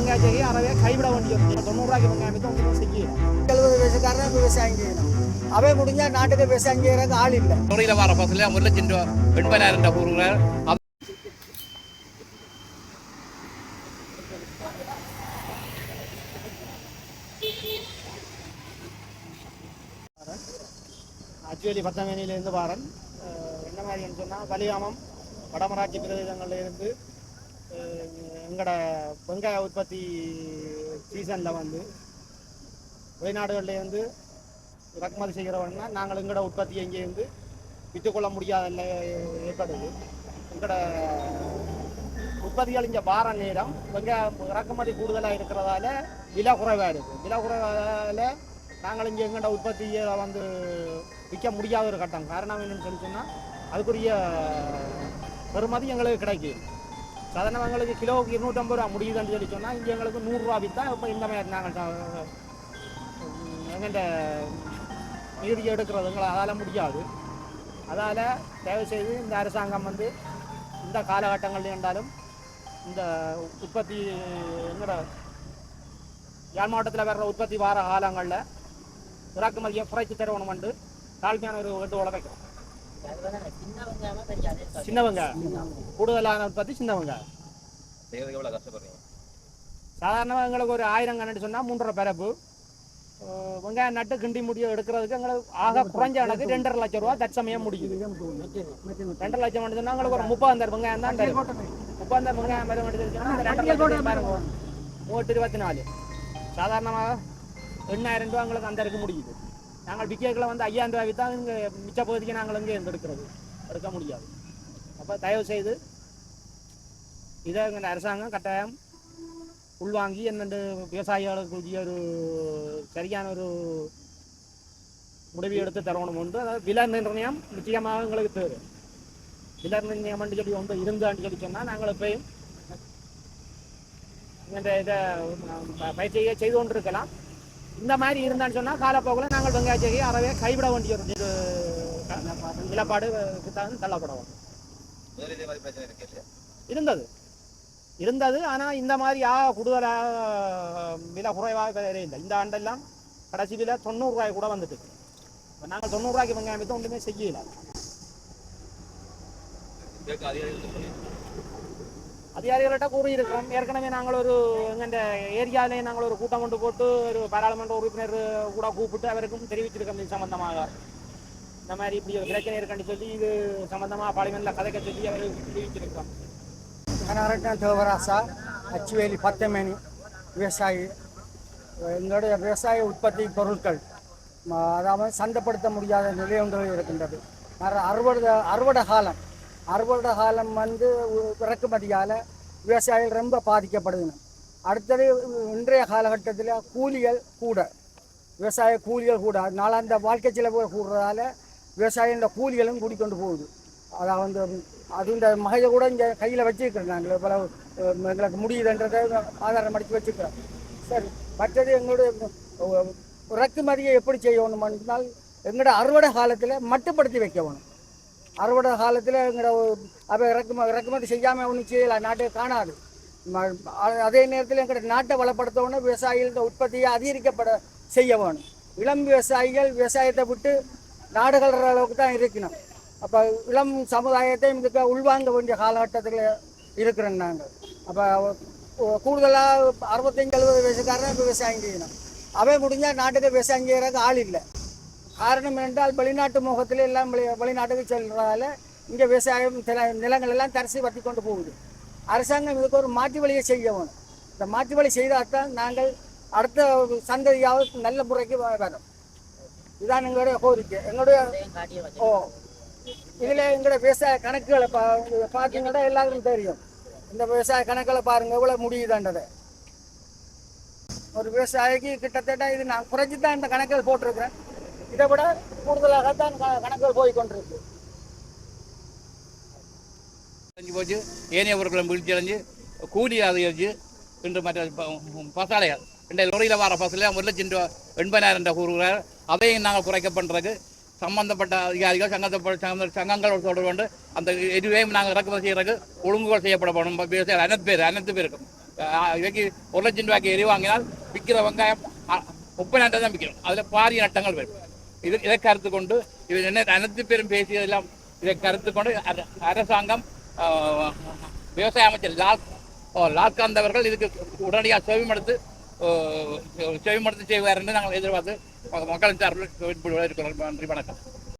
வெங்காயம் செய்ய அறவே கைவிட வேண்டிய தொண்ணூறுரூவாய்க்கு வெங்காயம் ஒன்றும் செய்யல எழுபது வயசுக்காரன் விவசாயம் செய்யணும் அவன் முடிஞ்சா நாட்டுக்கு விவசாயம் செய்யறதுக்கு ஆள் இல்லை துறையில் வர பஸ்ஸில் ஒரு லட்சம் ரூபா எண்பதாயிரம் ரூபா அது அச்சுவேலி பத்தமேனியிலேருந்து வாரன் என்ன மாதிரின்னு சொன்னால் வலியாமம் வடமராட்சி பிரதேசங்கள்ல இருந்து அஹ் எங்களோட வெங்காய உற்பத்தி சீசனில் வந்து வெளிநாடுகள்ல இருந்து இறக்குமதி செய்கிறவன்னா நாங்கள் எங்களோட உற்பத்தி வந்து விற்றுக்கொள்ள முடியாத நிலை ஏற்படுது. எங்களோட உற்பத்திகள் இங்கே வார நேரம் வெங்காயம் இறக்குமதி கூடுதலாக இருக்கிறதால விலை குறைவாக இருக்குது விலை குறைவால் நாங்கள் இங்கே எங்கள்ட உற்பத்தியை வந்து விற்க முடியாத ஒரு கட்டம். காரணம் என்னென்னு சொல்லி சொன்னால் அதுக்குரிய பெருமதி எங்களுக்கு கிடைக்கும் சாதாரண எங்களுக்கு கிலோவுக்கு இருநூற்றம்பது ரூபா முடியுதுன்னு சொல்லி சொன்னால் இங்கே எங்களுக்கு நூறுரூவா விற்றா இப்போ இந்த மாதிரி நாங்கள் எங்கள்கிட்ட மீதி எடுக்கிறது எங்களை அதால் முடியாது. அதால் தயவுசெய்து இந்த அரசாங்கம் வந்து இந்த காலகட்டங்களில் இருந்தாலும் இந்த உற்பத்தி எங்களோட யாழ் மாவட்டத்தில் வர்ற உற்பத்தி வார காலங்களில் இறக்குமதியை குறைச்சி தருவணும் வந்து தாழ்மையான ஒரு வேண்டுகோளை வைக்கிறோம். சின்னவங்க. கூடுதலான உற்பத்தி சின்னவங்க. செய்யறதுக்கு எவ்வளோ கஷ்டப்படுறீங்க சாதாரணமாக எங்களுக்கு ஒரு ஆயிரம் கண்ணு சொன்னால் மூன்றரை பிறப்பு வெங்காயம் நட்டு கிண்டி முடிய எடுக்கிறதுக்கு எங்களுக்கு ஆக குறைஞ்ச எனக்கு ரெண்டரை லட்சம் ரூபா தற்சமயம் முடியுது. ரெண்டரை லட்சம் சொன்னால் எங்களுக்கு ஒரு முப்பதாயிரம் வெங்காயம் தான் தரும். முப்பதாயிரம் வெங்காயம் வரும். லட்சம் இருபத்தி நாலு. சாதாரணமாக எண்ணாயிரம் ரூபா எங்களுக்கு அந்த இருக்கு முடியுது. நாங்கள் விக்கேக்கில் வந்து ஐயாயிரம் ரூபாய் விற்றா இங்கே மிச்ச பகுதிக்கு நாங்கள் இங்கே எடுக்கிறது எடுக்க முடியாது. அப்போ தயவு செய்து இதை எங்கள் அரசாங்கம் கட்டாயம் உள்வாங்கி என்னென்று விவசாயிகளுக்கு ஒரு சரியான ஒரு முடிவு எடுத்து தரணும் உண்டு அதாவது விலை நிர்ணயம் நிச்சயமாக எங்களுக்கு தேவை. விலை நிர்ணயம் சொல்லி ஒன்று இருந்தான்னு சொல்லி சொன்னால் நாங்கள் எப்பயும் இந்த இதை பயிற்சியை செய்து கொண்டிருக்கலாம். இந்த மாதிரி இருந்தான்னு சொன்னால் காலப்போக்கில் நாங்கள் வெங்காய அறவே கைவிட வேண்டிய ஒரு நிலப்பாடு தான் தள்ளப்படுவோம். இருந்தது. இருந்தது. ஆனால் இந்த மாதிரி ஆ கூடுதலாக விலை குறைவாக இல்லை. இந்த ஆண்டெல்லாம் கடைசி விலை தொண்ணூறுரூவாய் கூட வந்துட்டு இப்போ நாங்கள் தொண்ணூறுரூவாய்க்கு வெங்காயம் விற்று ஒன்றுமே செய்யலை. அதிகாரிகள்கிட்ட கூறியிருக்கிறோம். ஏற்கனவே நாங்கள் ஒரு எங்கள் ஏரியாவிலே நாங்கள் ஒரு கூட்டம் கொண்டு போட்டு ஒரு பாராளுமன்ற உறுப்பினர் கூட கூப்பிட்டு அவருக்கும் தெரிவிச்சிருக்கோம் இது சம்பந்தமாக. இந்த மாதிரி இப்படி ஒரு பிரச்சனை இருக்குன்னு சொல்லி இது சம்பந்தமாக பார்லிமெண்ட்டில் கதைக்க சொல்லி அவர் தெரிவிச்சிருக்கோம் கனகரட்ன தேவராசா அச்சுவேலி பத்தமேனி விவசாயி. எங்களுடைய விவசாய உற்பத்தி பொருட்கள் அதாவது சந்தைப்படுத்த முடியாத நிலை ஒன்று இருக்கின்றது. அறுவடை அறுவடை காலம் அறுவடை காலம் வந்து இறக்குமதியால் விவசாயிகள் ரொம்ப பாதிக்கப்படுதுங்க. அடுத்தது இன்றைய காலகட்டத்தில் கூலிகள் கூட விவசாய கூலிகள் கூட நாளாந்த வாழ்க்கை செலவு கூடுறதால விவசாயிகளோட கூலிகளும் கூடிக்கொண்டு போகுது. அதான் வந்து அது இந்த மகையை கூட இங்கே கையில் வச்சுருக்கிறோம் நாங்கள் இவ்வளவு எங்களுக்கு முடியுதுன்றதை ஆதாரம் அடித்து வச்சுக்கிறோம் சரி மற்றது எங்களுடைய இறக்குமதியை எப்படி செய்யணும்னால் எங்களோட அறுவடை காலத்தில் மட்டுப்படுத்தி வைக்கணும். அறுவடை காலத்தில் எங்களோட அப்போ இறக்கும இறக்குமதி செய்யாமல் ஒன்றும் செய்யலை. நாட்டை காணாது. அதே நேரத்தில் எங்களோட நாட்டை வளப்படுத்தவுடனே விவசாயிகளோட உற்பத்தியை அதிகரிக்கப்பட செய்ய வேணும். இளம் விவசாயிகள் விவசாயத்தை விட்டு நாடுகள அளவுக்கு தான் இருக்கணும். அப்போ இளம் சமுதாயத்தை இதுக்கு உள்வாங்க வேண்டிய காலகட்டத்தில் இருக்கிறோம் நாங்கள் அப்போ கூடுதலாக அறுபத்தஞ்சு எழுபது வயசுக்காரன் விவசாயம் செய்யணும். அவை முடிஞ்சால் நாட்டுக்கு விவசாயம் செய்கிறதுக்கு ஆள் இல்லை. காரணம் என்றால் வெளிநாட்டு முகத்தில் எல்லாம் வெளிநாட்டுக்கு செல்றதால இங்கே விவசாயம் நிலங்கள் எல்லாம் தரிசி வட்டி கொண்டு போகுது. அரசாங்கம் இதுக்கு ஒரு மாற்று வழியை செய்யவும் இந்த மாற்று வழி செய்தால் தான் நாங்கள் அடுத்த சந்ததியாவது நல்ல முறைக்கு வரும். இதுதான் எங்களுடைய கோரிக்கை. எங்களுடைய ஓ இதில் எங்களுடைய விவசாய கணக்குகளை பா பார்த்தீங்கன்னா எல்லாருக்கும் தெரியும். இந்த விவசாய கணக்குகளை பாருங்க எவ்வளோ முடியுதுன்றதை. ஒரு விவசாயிக்கு கிட்டத்தட்ட இது நான் குறைச்சி தான் இந்த கணக்குகள் போட்டிருக்கிறேன். இதை விட கூடுதலாகத்தான் கணக்குகள் போய் கொண்டிருக்கு. போச்சு. ஏனையவர்களும் வீழ்ச்சியடைஞ்சு கூலி அதிகரிச்சு இன்று மற்ற பசாலைகள். இந்த லொரியில் வர பஸ்ஸில் ஒரு லட்சம் ரூபா எண்பதாயிரம் ரூபா கூறுகிறார். அதையும் நாங்கள் குறைக்க பண்ணுறதுக்கு சம்பந்தப்பட்ட அதிகாரிகள் சங்கத்தை சங்க- சங்கங்களோடு தொடர்பு கொண்டு அந்த எதுவையும் நாங்கள் இறக்குமதி செய்கிறதுக்கு ஒழுங்குகள் செய்யப்பட போகணும். விவசாயிகள் அனைத்து பேர் அனைத்து பேருக்கும். இவைக்கு ஒரு லட்சம் ரூபாய்க்கு எரி வாங்கினால் விற்கிற வெங்காயம் முப்பதாயிரம் தான் விற்கிறோம். அதில் பாரிய நட்டங்கள் வரும் இது இதை கருத்து கொண்டு இது என்ன அனைத்து பேரும் பேசியதெல்லாம் இதை கருத்து கொண்டு அரசாங்கம் விவசாய அமைச்சர் லால் லால்காந்த் அவர்கள் இதுக்கு உடனடியாக செவிமடுத்து செவிமடுத்து செய்வார் என்று நாங்கள் எதிர்பார்த்து மக்களின் சார்பில் நன்றி வணக்கம்.